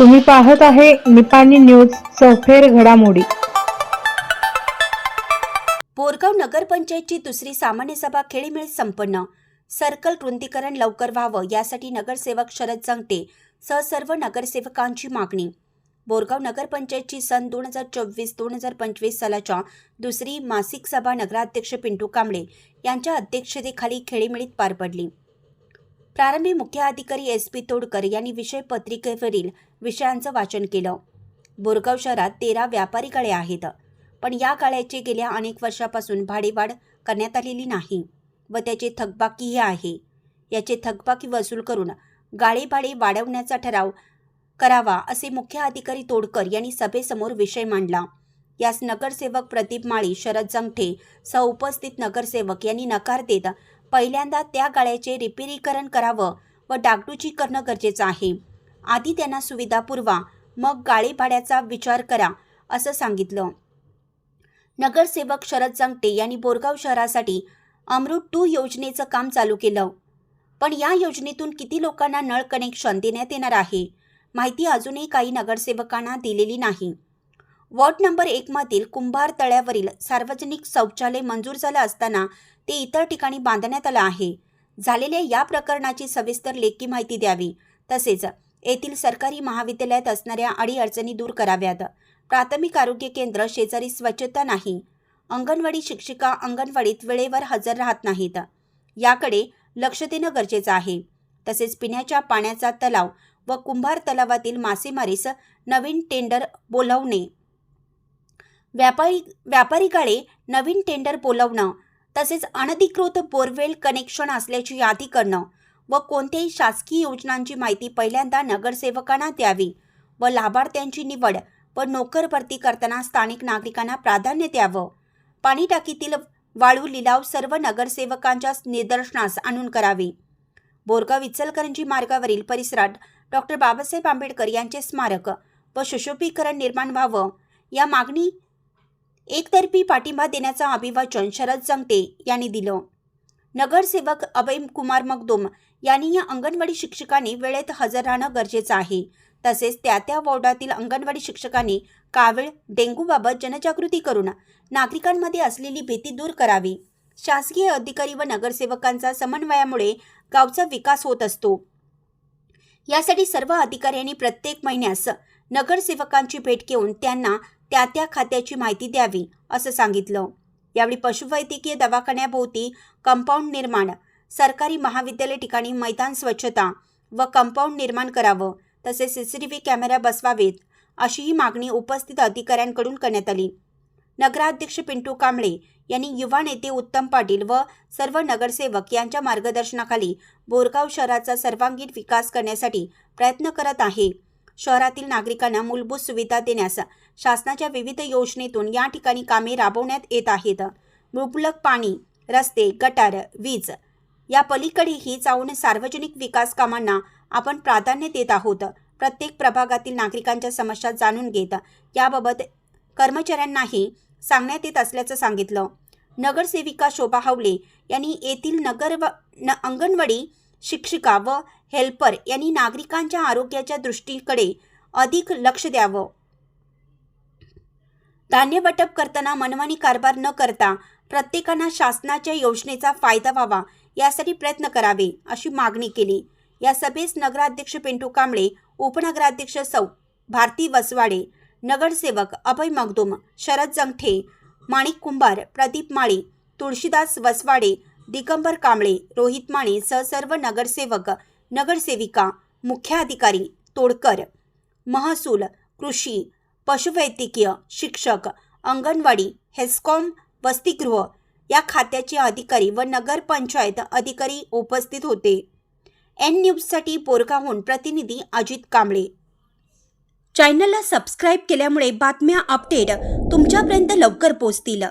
तुम्ही पाहत आहे निपाणी न्यूज सफेर घडामोडी. बोरगाव नगरपंचायतची दुसरी सामान्य सभा खेळीमेळीत संपन्न. सर्कल रुंदीकरण लवकर व्हावं यासाठी नगरसेवक शरद जंगटे सह सर्व नगरसेवकांची मागणी. बोरगाव नगरपंचायतची सन दोन हजार चोवीस दोन हजार पंचवीस सालाच्या दुसरी मासिक सभा नगराध्यक्ष पिंटू कांबळे यांच्या अध्यक्षतेखाली खेळीमेळीत पार पडली. प्रारंभी मुख्य अधिकारी एस पी तोडकर यांनी विषय पत्रिकेवरील विषयांचं वाचन केलं. बोरगाव शहरात तेरा व्यापारी गाळे आहेत. पण या गाळ्याचे गेल्या अनेक वर्षापासून भाडेवाढ करण्यात आलेली नाही व त्याचे थकबाकीही आहे. याचे थकबाकी वसूल करून गाळे भाडे वाढवण्याचा ठराव करावा असे मुख्य अधिकारी तोडकर यांनी सभेसमोर विषय मांडला. यास नगरसेवक प्रदीप माळी शरद जंगठे सह उपस्थित नगरसेवक यांनी नकार देत पहिल्यांदा त्या गाळ्याचे रिपेरीकरण करावं व डागडुजी करणं गरजेचं आहे. आधी त्यांना सुविधा पुरवा मग गाळे भाड्याचा विचार करा असं सांगितलं. नगरसेवक शरद जंगटे यांनी बोरगाव शहरासाठी अमृत टू योजनेचं काम चालू केलं. पण या योजनेतून किती लोकांना नळ कनेक्शन देण्यात येणार आहे माहिती अजूनही काही नगरसेवकांना दिलेली नाही. वॉर्ड नंबर एकमधील कुंभार तळ्यावरील सार्वजनिक शौचालय मंजूर झालं असताना ते इतर ठिकाणी बांधण्यात आलं आहे. झालेल्या या प्रकरणाची सविस्तर लेखी माहिती द्यावी. तसेच येथील सरकारी महाविद्यालयात असणाऱ्या अडीअडचणी दूर कराव्यात. प्राथमिक आरोग्य केंद्र शेजारी स्वच्छता नाही. अंगणवाडी शिक्षिका अंगणवाडीत वेळेवर हजर राहत नाहीत. याकडे लक्ष देणं गरजेचं आहे. तसेच पिण्याच्या पाण्याचा तलाव व कुंभार तलावातील मासेमारीस नवीन टेंडर बोलावणे व्यापारी व्यापारी नवीन टेंडर बोलवणं तसेच अनधिकृत बोरवेल कनेक्शन असल्याची यादी करणं व कोणत्याही शासकीय योजनांची माहिती पहिल्यांदा नगरसेवकांना द्यावी व लाभार्थ्यांची निवड व नोकर भरती करताना स्थानिक नागरिकांना प्राधान्य द्यावं. पाणी टाकीतील वाळू लिलाव सर्व नगरसेवकांच्या निदर्शनास आणून करावे. बोरगाव इचलकरंजी मार्गावरील परिसरात डॉक्टर बाबासाहेब आंबेडकर यांचे स्मारक व सुशोभीकरण निर्माण व्हावं या मागणी एकतर्फी पाठिंबा देण्याचं अभिवाचन शरद जंगटे यांनी दिलं. नगरसेवक अभय कुमार मगदुम यांनी या अंगणवाडी शिक्षकांनी वेळेत हजर राहणं गरजेचं आहे. तसेच त्या त्या वॉर्डातील अंगणवाडी शिक्षकांनी कावीळ डेंग्यूबाबत जनजागृती करून नागरिकांमध्ये असलेली भीती दूर करावी. शासकीय अधिकारी व नगरसेवकांचा समन्वयामुळे गावचा विकास होत असतो. यासाठी सर्व अधिकाऱ्यांनी प्रत्येक महिन्यास नगरसेवकांची भेट घेऊन त्यांना त्या त्या खात्याची माहिती द्यावी असं सांगितलं. यावेळी पशुवैद्यकीय दवाखान्याभोवती कंपाऊंड निर्माण सरकारी महाविद्यालय ठिकाणी मैदान स्वच्छता व कंपाऊंड निर्माण करावं तसेच C C T V camera बसवावेत अशीही मागणी उपस्थित अधिकाऱ्यांकडून करण्यात आली. नगराध्यक्ष पिंटू कांबळे यांनी युवा नेते उत्तम पाटील व सर्व नगरसेवक यांच्या मार्गदर्शनाखाली बोरगाव शहराचा सर्वांगीण विकास करण्यासाठी प्रयत्न करत आहे. शहरातील नागरिकांना मूलभूत सुविधा देण्यास शासनाच्या विविध योजनेतून या ठिकाणी कामे राबवण्यात येत आहेत. मुबलक पाणी रस्ते गटार वीज या पलीकडेही जाऊन सार्वजनिक विकास कामांना आपण प्राधान्य देत आहोत. प्रत्येक प्रभागातील नागरिकांच्या समस्या जाणून घेत याबाबत कर्मचाऱ्यांनाही सांगण्यात येत असल्याचं सांगितलं. नगरसेविका शोभा हावले यांनी येथील नगर व न अंगणवाडी शिक्षिका व हेल्पर यांनी नागरिकांच्या आरोग्याच्या दृष्टीकडे अधिक लक्ष द्यावं. धान्य वाटप करताना मनमानी कारभार न करता प्रत्येकांना शासनाच्या योजनेचा फायदा व्हावा यासाठी प्रयत्न करावे अशी मागणी केली. या सभेस नगराध्यक्ष पिंटू कांबळे उपनगराध्यक्ष सौ. भारती वसवाडे नगरसेवक अभय मगदुम शरद जंगठे माणिक कुंभार प्रदीप माळी तुळशीदास वसवाडे दिगंबर कांबळे रोहित माने सह सर्व नगरसेवक नगरसेविका मुख्याधिकारी तोडकर महसूल कृषी पशुवैद्यकीय शिक्षक अंगणवाडी हेस्कॉम वसतिगृह या खात्याचे अधिकारी व नगरपंचायत अधिकारी उपस्थित होते. एन न्यूजसाठी बोरगावहून प्रतिनिधी अजित कांबळे. चॅनलला सबस्क्राईब केल्यामुळे बातम्या अपडेट तुमच्यापर्यंत लवकर पोहोचतील.